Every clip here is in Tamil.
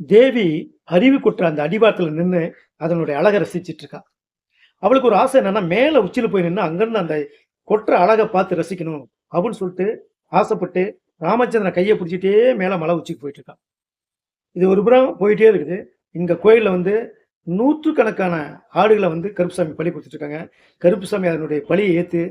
தேவி அருவி கொட்டுற அந்த அடிவாரத்தில் நின்று அதனுடைய அழகை ரசிச்சுட்டு இருக்கா. அவளுக்கு ஒரு ஆசை என்னன்னா, மேலே உச்சியில் போய் நின்று அங்கிருந்து அந்த கொட்டுற அழகை பார்த்து ரசிக்கணும் அப்படின்னு சொல்லிட்டு ஆசைப்பட்டு ராமச்சந்திரன் கையை பிடிச்சிட்டே மேலே மலை உச்சிக்கு போயிட்டு இருக்கான் இது ஒரு புறம் போயிட்டே இருக்குது. இங்கே கோயிலில் வந்து நூற்றுக்கணக்கான ஆடுகளை வந்து கருப்புசாமி பலி கொடுத்துட்ருக்காங்க கருப்புசாமி அதனுடைய பலியை ஏற்று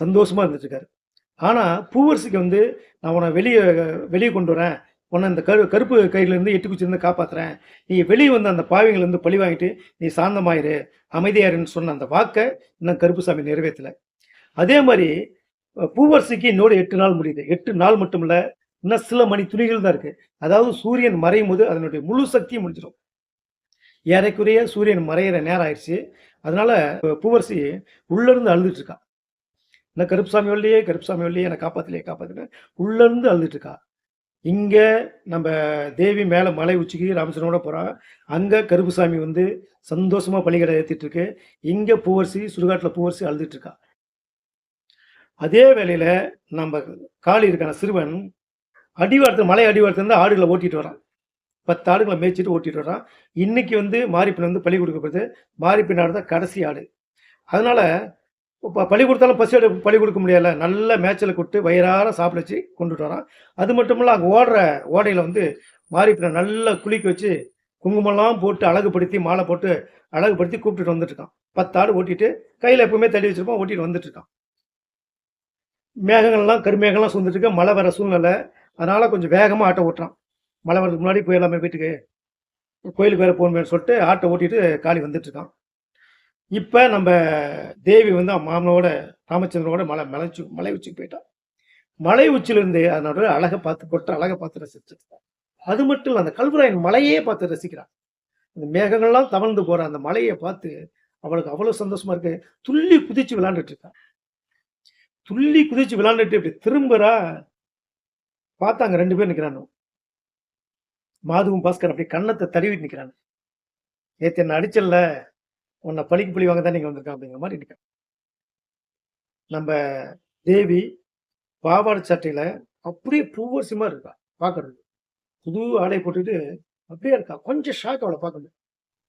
சந்தோஷமாக இருந்துட்டுருக்காரு ஆனால் பூவரசிக்கு வந்து நான் உன்னை வெளியே வெளியே கொண்டு வரேன். உன்னை இந்த கரு கருப்பு கயிறுலேருந்து எட்டு குச்சியிலேருந்து காப்பாத்துறேன். நீ வெளியே வந்து அந்த பாவிங்கள்லேருந்து பழி வாங்கிட்டு நீ சாந்தமாயிரு, அமைதியாருன்னு சொன்ன அந்த வாக்கை இன்னும் கருப்புசாமி நிறைவேற்றலை அதே மாதிரி பூவரசிக்கு இன்னொரு எட்டு நாள் முடியுது. எட்டு நாள் மட்டும் இல்லை இன்னும் சில மணி துணிகள் தான் இருக்குது அதாவது சூரியன் மறையும் போது அதனுடைய முழு சக்தியும் முடிஞ்சிடும் ஏறக்குறைய சூரியன் மறையிற நேரம் ஆயிடுச்சு அதனால பூவரசி உள்ளேருந்து அழுதுட்டு இருக்கா. என்ன கருப்புசாமி வரலையே, கருப்புசாமி வரலையே, என்ன காப்பாத்தலையே, காப்பாத்தலையே உள்ளேருந்து அழுதுட்டு இருக்கா. இங்கே நம்ம தேவி மேலே மலை உச்சிக்கு ராமச்சந்திரனோட போகிறான் அங்கே கருப்புசாமி வந்து சந்தோஷமாக பள்ளிக்கடை ஏற்றிட்டு இருக்கு. இங்கே பூவரசி சுடுகாட்டில் பூவரசி அழுதுட்டு இருக்கா. அதே வேளையில் நம்ம காளி இருக்கான சிறுவன் அடிவாரத்தில் மலை அடிவாரத்துல இருந்து ஆடுகளை ஓட்டிட்டு வரான். பத்து ஆடுகளை மேய்ச்சிட்டு ஓட்டிட்டு வரான். இன்னைக்கு வந்து மாரிப்பின் வந்து பள்ளி கொடுக்கப்படுது. மாரிப்பின் ஆடு தான் கடைசி ஆடு. அதனால இப்போ பழி கொடுத்தாலும் பசி பழி கொடுக்க முடியல நல்ல மேய்ச்சல கொடுத்து வயிறார சாப்பிட வச்சு கொண்டுட்டு வரான். அது மட்டும் இல்லை அங்கே ஓடுற ஓடையில் வந்து மாறிப்பின நல்லா குளிக்க வச்சு, குங்குமம்லாம் போட்டு அழகுபடுத்தி, மாலை போட்டு அழகுபடுத்தி கூப்பிட்டுட்டு வந்துட்டுருக்கான் பத்து ஆடு ஓட்டிட்டு கையில் எப்பவுமே தள்ளி வச்சுருப்போம் ஓட்டிட்டு வந்துட்டுருக்கான் மேகங்கள்லாம் கருமேகம்லாம் சூழ்ந்துட்டு மழை வர சூழ்நிலை. அதனால் கொஞ்சம் வேகமாக ஆட்டை ஓட்டுறான். மழை வரதுக்கு முன்னாடி போயிடலாமே வீட்டுக்கு. கோயிலுக்கு வேற போகணுமே சொல்லிட்டு ஆட்டை ஓட்டிட்டு காளி வந்துட்டுருக்கான் இப்போ நம்ம தேவி வந்து மாமனோட ராமச்சந்திரனோட மலை மலைச்சு மலை உச்சிக்கு போயிட்டா. மலை உச்சிலிருந்து அதனோட அழகை பார்த்து கொட்டுற அழகை பார்த்து ரசிச்சுட்டு அது மட்டும் இல்லை அந்த கல்வராயன் மலையே பார்த்து ரசிக்கிறான் அந்த மேகங்கள்லாம் தவழ்ந்து போற அந்த மலையை பார்த்து அவளுக்கு அவ்வளோ சந்தோஷமா இருக்கு. துள்ளி குதிச்சு விளாண்டுட்டு இருக்கா. துள்ளி குதிச்சு விளாண்டுட்டு இப்படி திரும்புறா. பார்த்தா அங்க 2 பேர் நிற்கிறானு மாதுவும் பாஸ்கர் அப்படி கண்ணத்தை தடவிட்டு நிற்கிறானு நேற்று என்ன அடிச்சல்ல, உன்னை பழிக்கு பழி வாங்க தான் நீங்கள் வந்திருக்கான் அப்படிங்கிற மாதிரி இருக்கேன் நம்ம தேவி பாவாடை சட்டையில் அப்படியே பூவரசி இருக்கா பார்க்கறது புது ஆடை போட்டுட்டு அப்படியே இருக்கா. கொஞ்சம் ஷாக் அவளை பார்க்கணும்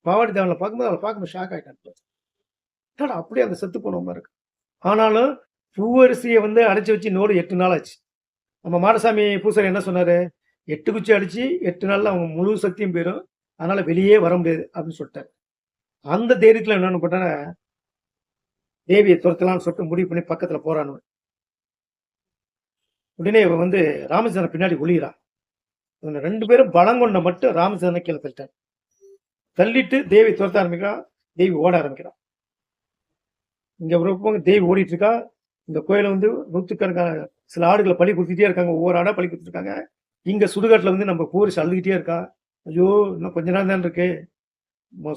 பாவாடை தேவனை பார்க்கும்போது அவளை பார்க்கும்போது ஷாக் ஆகிட்டான் என்னடா அப்படியே அந்த செத்து போனவங்க இருக்கு. ஆனாலும் பூவரிசியை வந்து அடைச்சி வச்சு இன்னொரு எட்டு நாள் ஆச்சு. நம்ம மாடசாமி பூசாரி என்ன சொன்னார்? எட்டு குச்சி அடித்து எட்டு நாளில் அவங்க முழு சக்தியும் போயிடும் அதனால் வெளியே வர முடியாது அப்படின்னு சொல்லிட்டார். அந்த தைரியத்தில் என்னென்னு பண்ணிட்டானா, தேவியை துரத்தலாம்னு சொல்லிட்டு முடிவு பண்ணி பக்கத்தில் போறானுவ. உடனே இவன் வந்து ராமச்சந்திரன் பின்னாடி ஒளியிறா. இவங்க ரெண்டு பேரும் பலங்கொண்ட மட்டும் ராமச்சந்திரனை கீழே தள்ளிட்டான் தள்ளிட்டு தேவி துரத்த ஆரம்பிக்கிறான் தேவி ஓட ஆரம்பிக்கிறான் இங்கே ஒரு பக்கம் தேவி ஓடிட்டு இருக்கா. இந்த கோயிலை வந்து நூற்றுக்கணக்கான சில ஆடுகளை பழி கொடுத்துட்டே இருக்காங்க. ஒவ்வொரு ஆடாக பழி கொடுத்துருக்காங்க இங்கே சுடுகாட்டில் வந்து நம்ம பூவரசி அழுதுகிட்டே இருக்கா. ஐயோ! இன்னும் கொஞ்ச நேரம் தான் இருக்கு.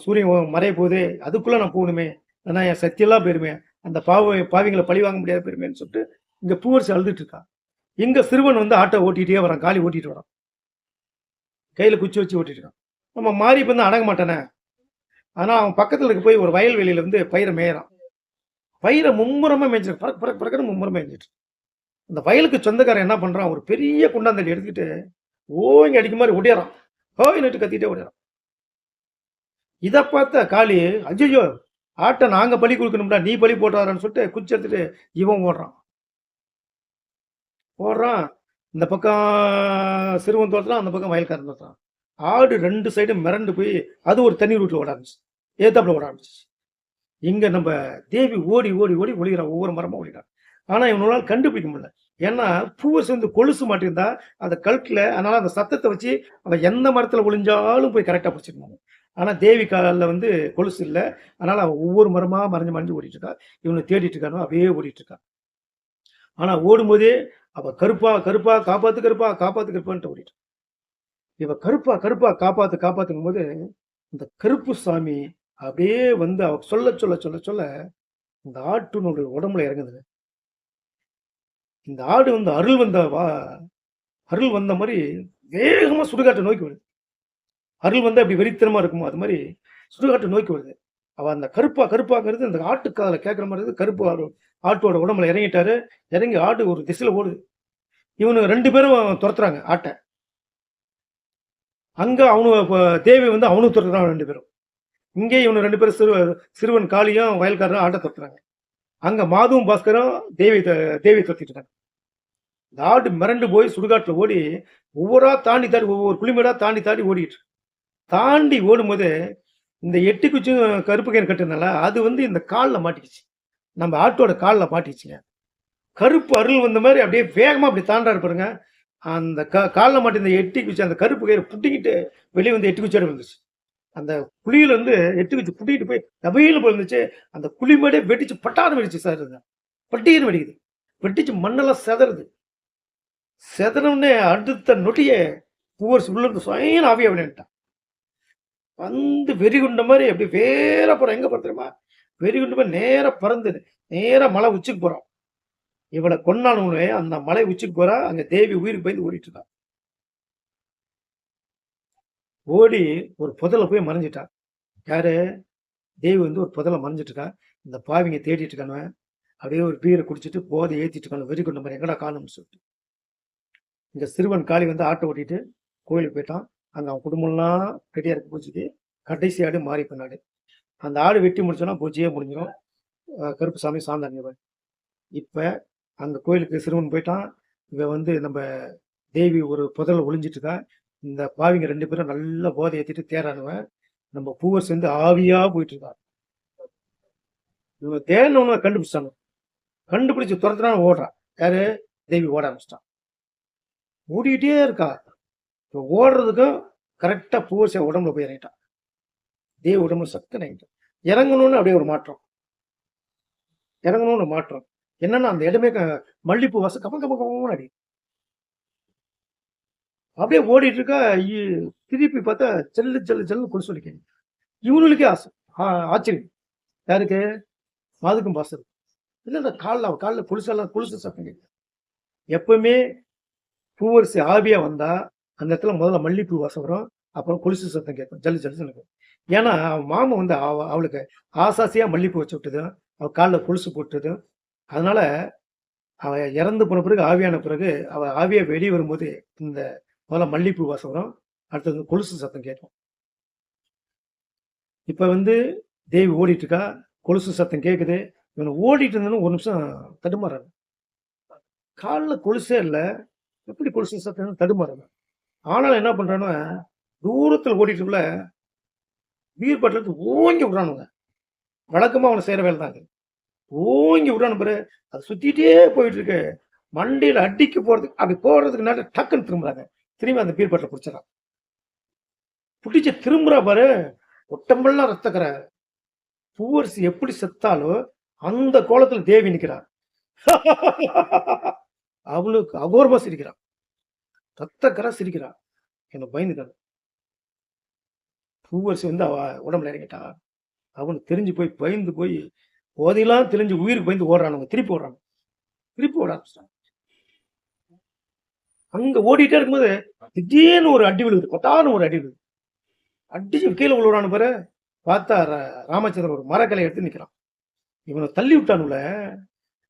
சூரியன் மறைய போகுதே. அதுக்குள்ள நான் போகணுமே. இல்லன்னா என் சக்தியெல்லாம் போயிருமே. அந்த பாவ பாவிங்களை பழி வாங்க முடியாது போயிருமேன்னு சொல்லிட்டு இங்க பூவரசி அழுதுட்டு இருக்கான் இங்க சிறுவன் வந்து ஆட்டோ ஓட்டிகிட்டே வரான். காலி ஓட்டிட்டு வரான். கையில குச்சி வச்சு ஓட்டிட்டு இருக்கான். நம்ம மாறி இப்போ அடங்க மாட்டானே. ஆனா அவன் பக்கத்துல இருக்க போய் ஒரு வயல்வெளியில வந்து பயிரை மேயறான். பயிரை மும்முரமா மேய்ஞ்சிட்டு பறக் பறக்க பறக்கன்னு மும்முரமா மேய்ஞ்சிட்டு. அந்த வயலுக்கு சொந்தக்காரன் என்ன பண்றான், ஒரு பெரிய குண்டாந்தல் எடுத்துக்கிட்டு ஓங்கி அடிக்க ஓடிறான் ஓய் நட்டு கத்திட்டே ஓடிறான் இத பார்த்த காளி, ஐய்யய்யோ! ஆட்டை நாங்க பலி கொடுக்கணும்டா நீ பலி போட்டுறாதன்னு சொல்லிட்டு குச்சி எடுத்துட்டு இவன் ஓடுறான். ஓடுறான். இந்த பக்கம் சிறுவன் தோற்றுறான் அந்த பக்கம் வயல்காரன் தோற்றுறான் ஆடு ரெண்டு சைடும் மிரண்டு போய் அது ஒரு தண்ணி ரூட்டில் ஓட ஆரம்பிச்சு ஏத்தாப்புல ஓட ஆரம்பிச்சு இங்க நம்ம தேவி ஓடி, ஓடி, ஓடி ஒழிகிறான் ஒவ்வொரு மரமா ஒழிகிறான் ஆனா இவனால் கண்டுபிடிக்க முடியல. ஏன்னா பூவை சேர்ந்து கொலுசு மாட்டிருந்தா அந்த கல்கில் அதனால அந்த சத்தத்தை வச்சு அவன் எந்த மரத்துல ஒளிஞ்சாலும் போய் கரெக்டாக பிடிச்சிருவாங்க. ஆனால் தேவி காலில் வந்து கொலுசு இல்லை அதனால் அவன் ஒவ்வொரு மரமாக மறைஞ்சு, மறைஞ்சு ஓடிட்டு இருக்கா. இவனை தேடிட்டு இருக்கானோ அப்படியே ஓடிட்டு ஆனால் ஆனா ஓடும்போதே அவள் கருப்பா, கருப்பா, காப்பாத்து கருப்பா, காப்பாத்து கருப்பான்ட்டு ஓடிட்டா. இவ கருப்பா, கருப்பா, காப்பாத்து, காப்பாத்துங்கும்போது, இந்த கருப்பு சாமி அப்படியே வந்து அவ சொல்ல, சொல்ல, சொல்ல, சொல்ல இந்த ஆட்டினுடைய உடம்புல இறங்குது இந்த ஆடு வந்து அருள் வந்த வா அருள் வந்த மாதிரி வேகமா சுடுகாட்டை நோக்கி வருது. அருள் வந்து அப்படி வெறித்தனமாக இருக்குமோ, அது மாதிரி சுடுகாட்டு நோக்கி வருது. அவள் அந்த கருப்பா, கருப்பாங்கிறது அந்த ஆட்டு காதுல கேட்குற மாதிரி இருக்குது. கருப்பு ஆடு ஆட்டோட உடம்புல இறங்கிட்டாரு. இறங்கி ஆடு ஒரு திசையில் ஓடுது. இவனு ரெண்டு பேரும் துரத்துறாங்க ஆட்டை அங்கே அவனு தேவி வந்து அவனும் துரத்துறான் ரெண்டு பேரும் இங்கே இவனு ரெண்டு பேரும் சிறு சிறுவன் காளியும் வயல்காரரும் ஆட்டை துரத்துறாங்க அங்கே மாதுவும் பாஸ்கரும் தேவி த- தேவி துரத்திட்டு இந்த ஆடு மிரண்டு போய் சுடுகாட்டில் ஓடி ஒவ்வொரு தாண்டி தாண்டி ஒவ்வொரு குளிமேடாக தாண்டி தாண்டி ஓடிட்டு தாண்டி ஓடும்போது இந்த எட்டு குச்சியும் கருப்பு கயிறு கட்டுனால அது வந்து இந்த காலில் மாட்டிக்கிச்சு. நம்ம ஆட்டோட காலில் மாட்டிக்கிச்சுங்க கருப்பு அருள் வந்த மாதிரி அப்படியே வேகமாக அப்படி தாண்டாரு பாருங்க. அந்த க காலில் மாட்டி இந்த எட்டி குச்சி அந்த கருப்பு கயிறு புட்டிக்கிட்டு வெளியே வந்து எட்டு குச்சியோட வந்துச்சு அந்த குழியிலேருந்து எட்டு குச்சி புட்டிக்கிட்டு போய் டபையில் போயிருந்துச்சு அந்த குழி மேடே வெடிச்சு பட்டாரம் வெடிச்சு சார் இது. வெடிக்குது. வெட்டிச்சு மண்ணெல்லாம் செதறது. செதறவுடனே அடுத்த நொட்டியை பூவர் உள்ள இருந்து சுயன் ஆவியா விளையாண்டான் வந்து வெறிகுண்ட மாதிரி எப்படி வேற போறோம். எங்க போற வெறிகுண்ட மாதிரி நேராக பறந்து நேராக மலை உச்சிக்கு போறோம். இவளை கொன்னாலுமே அந்த மலை உச்சிக்கு போறா அங்க தேவி உயிருக்கு பயந்து ஓடிட்டு இருக்கா. ஓடி ஒரு புதல போய் மறைஞ்சிட்டா. யாரு? தேவி வந்து ஒரு புதல மறைஞ்சிட்டு இருக்கா. இந்த பாவிங்க தேடிட்டு இருக்கானு. அப்படியே ஒரு பீரை குடிச்சிட்டு போதை ஏற்றிட்டு இருக்கானு. வெறி கொண்ட மாதிரி எங்கடா காணும்னு சொல்லிட்டு. இந்த சிறுவன் காளி வந்து ஆட்டோ ஓட்டிட்டு கோயிலுக்கு போயிட்டான். அந்த அவன் குடும்பம்லாம் ரெடியாக இருக்க பூஜைக்கு கடைசி ஆடு மாறி பண்ணாடு அந்த ஆடு வெட்டி முடிச்சோன்னா பூஜையே முடிஞ்சிடும் கருப்பு சாமி சாந்தாங்க இப்போ அந்த கோயிலுக்கு சிறுவன் போயிட்டான். இவன் வந்து நம்ம தேவி ஒரு புதலை ஒளிஞ்சிட்டு இருக்கா இந்த பாவிங்க ரெண்டு பேரும் நல்ல போதை ஏற்றிட்டு தேரானுவன். நம்ம பூவை சேர்ந்து ஆவியாக போயிட்டு இருக்கான் இவங்க தேனவன கண்டுபிடிச்சாங்க கண்டுபிடிச்சு துரத்துனான்னு ஓடுறான். யாரு? தேவி ஓட ஆரம்பிச்சிட்டான். ஓடிக்கிட்டே இருக்கா. இப்போ ஓடுறதுக்கும் கரெக்டாக பூவரச உடம்புல போய் இறங்கிட்டான். தேவி உடம்பு சத்து இறங்கிட்டான். இறங்கணும்னு அப்படியே ஒரு மாற்றம். இறங்கணும்னு ஒரு மாற்றம். என்னன்னா அந்த இடமே க- மல்லிப்பூ வாசம் கம கம கப்பன்னு அடி அப்படியே ஓடிட்டு இருக்கா திருப்பி பார்த்தா செல்லு செல்லு செல்லு குளிச்சு வலிக்க இவனுக்கே ஆசை. ஆச்சரியம். யாருக்கு? மாதுக்கும் பாசம் இல்லை காலில் காலில் குளிசெல்லாம் குளிசு சத்தம் கேட்குது எப்பவுமே பூவரிசி ஆவியாக வந்தால் அந்த இடத்துல முதல்ல மல்லிப்பூ வாசம் வரும். அப்புறம் கொலுசு சத்தம் கேட்கும். ஜல்லு ஜல்லு இருக்கும் ஏன்னா அவன் மாமன் வந்து அவ அவளுக்கு ஆசாசியாக மல்லிப்பூ வச்சு விட்டதும் அவள் காலில் கொலுசு போட்டதும் அதனால அவள் இறந்து போன பிறகு ஆவியான பிறகு அவள் ஆவியை வெளியே வரும்போது இந்த முதல்ல மல்லிப்பூ வாசம் வரும். அடுத்தது வந்து கொலுசு சத்தம் கேட்கும். இப்போ வந்து தேவி ஓடிட்டு இருக்கா கொலுசு சத்தம் கேட்குது இவனை ஓடிட்டு இருந்தாலும் ஒரு நிமிஷம் தடுமாறாங்க காலில் கொலுசே இல்லை. எப்படி கொலுசு சத்தம் தடுமாறாங்க ஆனாலும் என்ன பண்ணுறானுங்க தூரத்தில் ஓடிட்டுக்குள்ள வீர் பட்டில ஓங்கி விடுறானுங்க. வழக்கமாக அவனை செய்யற வேலை தான் அது. ஓங்கி விடுறானு பாரு அது சுத்திட்டே போயிட்டு இருக்கு மண்டையில அடிக்க போறதுக்கு அப்படி போடுறதுக்கு நேரம் டக்குன்னு திரும்புறாங்க. திரும்பி அந்த பீர் பட்டில பிடிச்சிடறான். பிடிச்ச திரும்புகிறா பாரு ஒட்டம்பெல்லாம் ரத்தக்கரை. பூவரசி எப்படி செத்தாலும் அந்த கோலத்துல தேவி நிற்கிறார் அவளுக்கு அகோரமா சிரிக்கிறான். தத்தக்கரா சிரிக்கிறா என்ன பயந்துட்டான் பூவரசி வந்து அவ உடம்புல இறங்கிட்டா. அவனு தெரிஞ்சு போய் பயந்து போய் போதையெல்லாம் தெரிஞ்சு உயிருக்கு பயந்து ஓடுறானுங்க திருப்பி ஓடுறாங்க திருப்பி ஓட ஆரம்பிச்சிட்டாங்க அங்க ஓடிட்டே இருக்கும்போது திடீர்னு ஒரு அடி விழுகுது. கொட்டான ஒரு அடி விழுகுது. அடிச்சு கீழே விழுறானு பாரு பார்த்தா ரா- ராமச்சந்திரன் ஒரு மரக்கலை எடுத்து நிக்கிறான். இவனை தள்ளி விட்டானுல.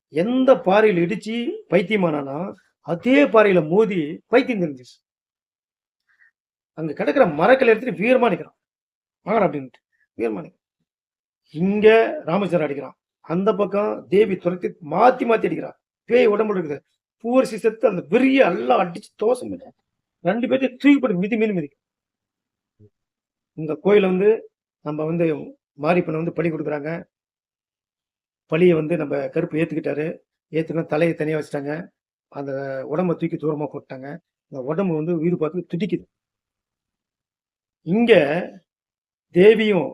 எந்த பாறையில் இடிச்சு பைத்தியமானானா? அதே பாறையில மோதி பைத்தியம் தெரிஞ்சிச்சு. அங்க கிடக்குற மரக்கலை எடுத்துட்டு வீரமா நிக்கிறான். வாங்கடா அப்படின்ட்டு வீரமா நிக்கிறான். இங்க ராமச்சந்திரன் அடிக்கிறான். அந்த பக்கம் தேவி துரத்தி மாத்தி மாத்தி அடிக்கிறான். பேய் உடம்புல இருக்குது. பூர் செத்து அந்த பெரிய எல்லாம் அடிச்சு தோசை பண்ணி ரெண்டு பேர்த்தையும் தூக்கி போட்டு மிதி மீன் மிதி. இந்த கோயில வந்து நம்ம வந்து மாரிப்பனை வந்து பழி கொடுக்குறாங்க. பழியை வந்து நம்ம கருப்பு ஏத்துக்கிட்டாரு. ஏத்துக்கணும் தலையை தனியா வச்சுட்டாங்க. அந்த உடம்ப தூக்கி தூரமா போட்டாங்க. அந்த உடம்பு வந்து உயிர் பார்த்து துடிக்குது. இங்க தேவியும்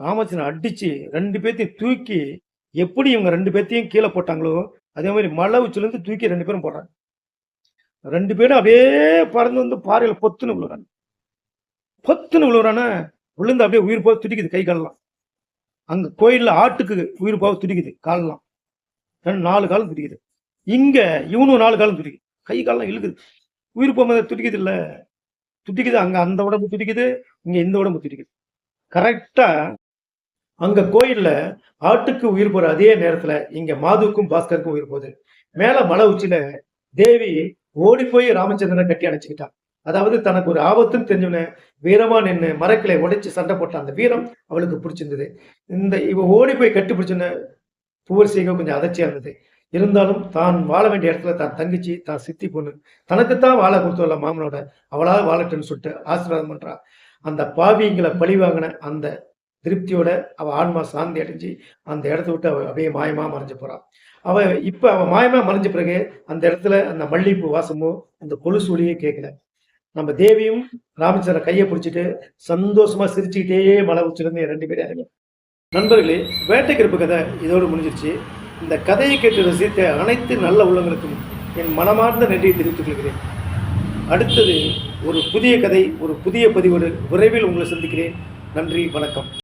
ராமச்சனை அடிச்சு ரெண்டு பேர்த்தையும் தூக்கி எப்படி இவங்க ரெண்டு பேர்த்தையும் கீழே போட்டாங்களோ அதே மாதிரி மலை உச்சிலேருந்து தூக்கி ரெண்டு பேரும் போடுறாங்க. ரெண்டு பேரும் அப்படியே பறந்து வந்து பாறையில் பொத்துன்னு விழுறாங்க. பொத்துன்னு விழுறான விழுந்து அப்படியே உயிர் போக துடிக்குது கை காலெல்லாம் அங்கே கோயிலில் ஆட்டுக்கு உயிர் போக துடிக்குது காலெல்லாம் ரெண்டு நாலு காலம் துடிக்குது. இங்க இவனும் நாலு காலம் துடிக்குது. கை காலெல்லாம் இழுக்குது. உயிர் போகும்போது துடிக்குது இல்ல? துடிக்குது. அங்க அந்த உடம்பு துடிக்குது இங்க இந்த உடம்பு துடிக்குது. கரெக்டா அங்க கோயில்ல ஆட்டுக்கு உயிர் போகிற அதே நேரத்துல இங்க மாதுவுக்கும் பாஸ்கருக்கும் உயிர் போகுது. மேல மலை உச்சியில தேவி ஓடி போய் ராமச்சந்திரனை கட்டி அணைச்சிக்கிட்டான் அதாவது தனக்கு ஒரு ஆபத்துன்னு தெரிஞ்சவன வீரமா நின்று மரக்கிளை உடைச்சு சண்டை போட்ட அந்த வீரம் அவளுக்கு பிடிச்சிருந்தது. இந்த இவ ஓடி போய் கட்டி பிடிச்சோன்ன செய்க கொஞ்சம் அதிர்ச்சியா இருந்தது. இருந்தாலும் தான் வாழ வேண்டிய இடத்துல தான் தங்கச்சி தான் சித்தி பொண்ணு. தனக்குத்தான் வாழ கொடுத்துள்ள மாமனோட. அவளாக வாழட்டுன்னு சொல்லிட்டு ஆசீர்வாதம் பண்ணுறா அந்த பாவிங்களை பழி வாங்கின அந்த திருப்தியோட அவள் ஆன்மா சாந்தி அடைஞ்சு அந்த இடத்த விட்டு அவள் அப்படியே மாயமாக மறைஞ்சு போகிறான் அவள் இப்போ அவள் மாயமாக மறைஞ்ச பிறகு அந்த இடத்துல அந்த மல்லிகைப்பூ வாசமோ அந்த கொலுசு ஒளியே கேட்கல நம்ம தேவியும் ராமச்சந்திரன் கையை பிடிச்சிட்டு சந்தோஷமா சிரிச்சுக்கிட்டே மலை உச்சிலிருந்து ரெண்டு பேரும் நண்பர்களே வேட்டைக்கிருப்பு கதை இதோடு முடிஞ்சிருச்சு. இந்த கதையை கேட்டு ரசித்த அனைத்து நல்ல உள்ளங்களுக்கும் என் மனமார்ந்த நன்றியை தெரிவித்துக் கொள்கிறேன். அடுத்தது ஒரு புதிய கதை ஒரு புதிய பதிவோடு விரைவில் உங்களை சந்திக்கிறேன். நன்றி வணக்கம்.